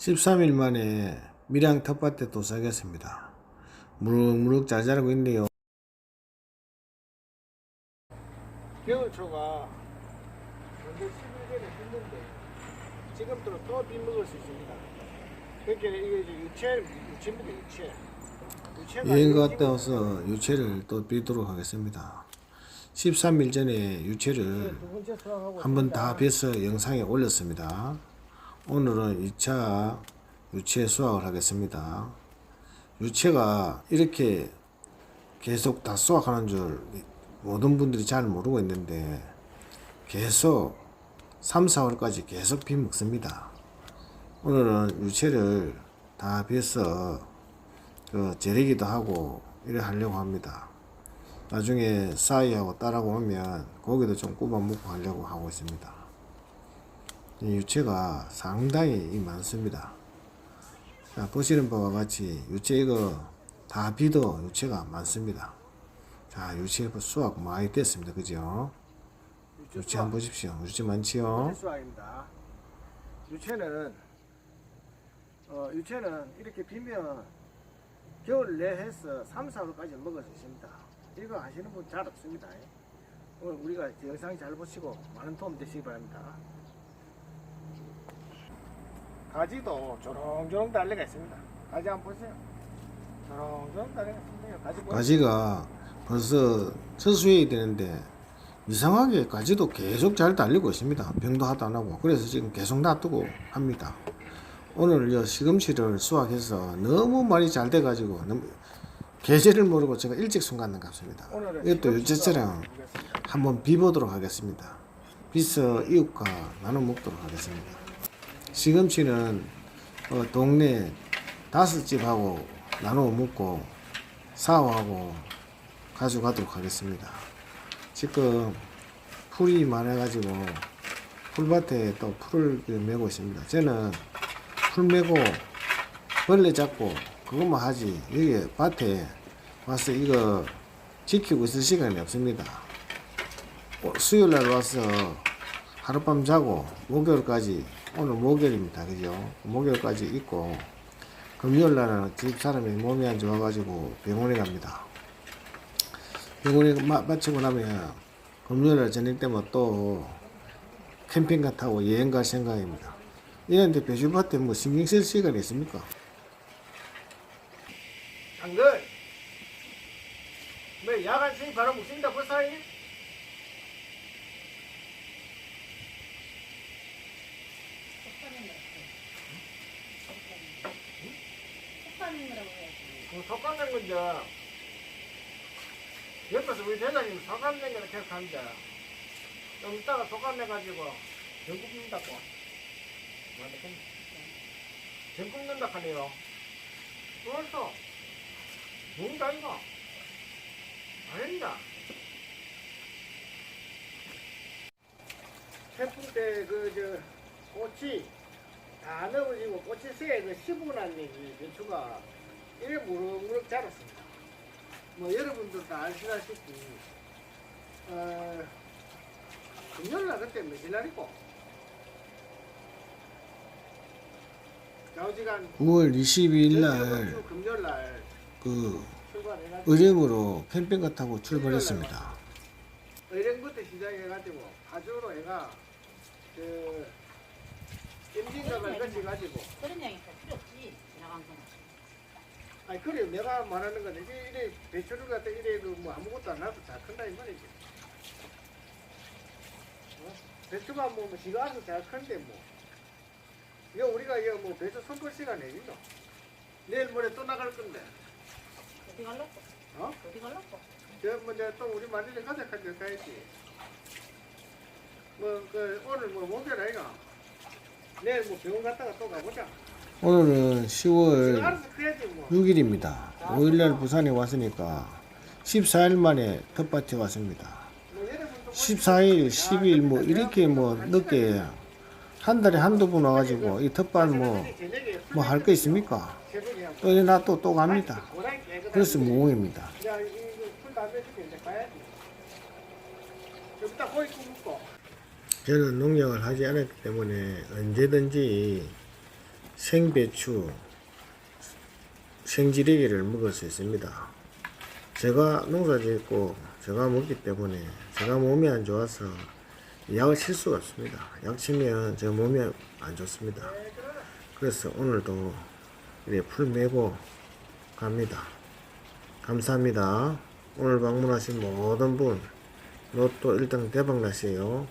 13일 만에 밀양 텃밭에 도착했습니다. 무럭무럭 잘 자라고 있네요. 겨울초가 먼저 10일 전에 폈는데 지금부터 또 빗먹을 수 있습니다. 그러니까 이게 이제 유채, 유채입니다, 유채. 여행 갔다 와서 유채를 또 비도록 하겠습니다. 13일 전에 유채를 두 번째 수확하고 한번다 벼서 영상에 올렸습니다. 오늘은 2차 유채 수확을 하겠습니다. 유채가 이렇게 계속 다 수확하는 줄 모든 분들이 잘 모르고 있는데 계속 3, 4월까지 계속 비 먹습니다. 오늘은 유채를 다 벼서 그 재래기도 하고 이래 하려고 합니다. 나중에 싸이하고 딸하고 오면 고기도 좀 구워 먹고 하려고 하고 있습니다. 이 유채가 상당히 많습니다. 자, 보시는 바와 같이 유채 이거 다 비도 유채가 많습니다. 자, 유채 수확 많이 됐습니다. 그죠? 유채 한번 보십시오. 유채 많지요? 유채 수확입니다. 유채는 어, 유채는 이렇게 비면 겨울 내해서 3, 4월까지 먹을 수 있습니다. 이거 아시는 분 잘 없습니다. 오늘 우리가 영상 잘 보시고 많은 도움 되시기 바랍니다. 가지도 조롱조롱 달래가 있습니다. 가지 한번 보세요. 조롱조롱 달래가 있습니다. 가지 보세요. 가지가 벌써 서수해야 되는데 이상하게 가지도 계속 잘 달리고 있습니다. 병도 하도 안 하고 그래서 지금 계속 놔두고 합니다. 오늘 요 시금치를 수확해서 너무 많이 잘 돼가지고 너무 계절을 모르고 제가 일찍 순간 갔습니다. 오늘은 이것도 유채처럼. 한번 비보도록 하겠습니다. 비서 이웃과 나눠 먹도록 하겠습니다. 시금치는 어, 동네 다섯 집하고 나눠 먹고 사오하고 가져가도록 하겠습니다. 지금 풀이 많아가지고 풀밭에 또 풀을 메고 있습니다. 저는 풀 메고 벌레 잡고 그것만 하지 여기 밭에 와서 이거 지키고 있을 시간이 없습니다. 어, 수요일 날 와서 하룻밤 자고 목요일까지 오늘 목요일입니다. 그죠? 목요일까지 있고 금요일 날은 집 사람이 몸이 안 좋아가지고 병원에 갑니다. 병원에 마, 마치고 나면 금요일 날 저녁 되면 또 캠핑카 타고 여행 갈 생각입니다. 이런데 배주밭에 뭐 신경 쓸 시간이 있습니까? 당근 뭐 야간 수입 바로 묵습니다 벌써 이? 속하는거라고 해야지. 그 속감된 건데 옆에서 우리 대장님 속감된 거를 계속 합니다. 좀 이따가 속감내 가지고 전 굽는다고. 전 굽는다 하네요. 벌써 뭔가 이거 아닙니다. 태풍 때그 저 꽃이 다 넘어지고 꽃이 새에 그 시부고 난 얘기 배추가 이래 무럭무럭 자랐습니다. 뭐 여러분들 다 아시다시피 어, 금요일날 그때 며칠 날이고 좌우지간 9월 22일 날 금요일날 그 출발해가지고 의령으로 캠핑카 타고 출발했습니다. 의령부터 시작해가지고 파주로 해가 그 임진각을 거쳐가지고 그런 양이 다 필요 없지. 지나간 건. 아니 그래 내가 말하는 건 이게 이래 배추를 갖다 이래 그뭐 아무것도 안 놔도 잘 큰다 이 말이지. 어? 배추가 뭐, 뭐 지가 알아서 잘 큰데 뭐. 이거 우리가 이거 뭐 배추 선거 시간에 이거. 내일 모레 또 나갈 건데. 어디 갈라고? 어? 어디 갈라고? 저뭐 내가 또 우리 마늘에 가득한 데 가야지. 뭐 그 오늘 뭐 목요일 아이가. 내일 뭐 병원 갔다가 또 가보자. 오늘은 지가 10월 알아서 커야지 뭐. 6일입니다. 5일날 부산에 왔으니까 14일 만에 텃밭에 왔습니다. 뭐 여러분도 14일, 10일 뭐 이렇게 뭐 늦게 한 달에 한두 번 와가지고 이 텃밭 뭐 뭐 할 거 있습니까? 또 놔또 또 갑니다. 그래서 무공입니다. 저는 농약을 하지 않았기 때문에 언제든지 생배추, 생지리기를 먹을 수 있습니다. 제가 농사 짓고 제가 먹기 때문에 제가 몸이 안 좋아서 약을 칠 수가 없습니다. 약 치면 제 몸이 안 좋습니다. 그래서 오늘도 이렇게 풀 메고 갑니다. 감사합니다. 오늘 방문하신 모든 분 로또 1등 대박 나세요.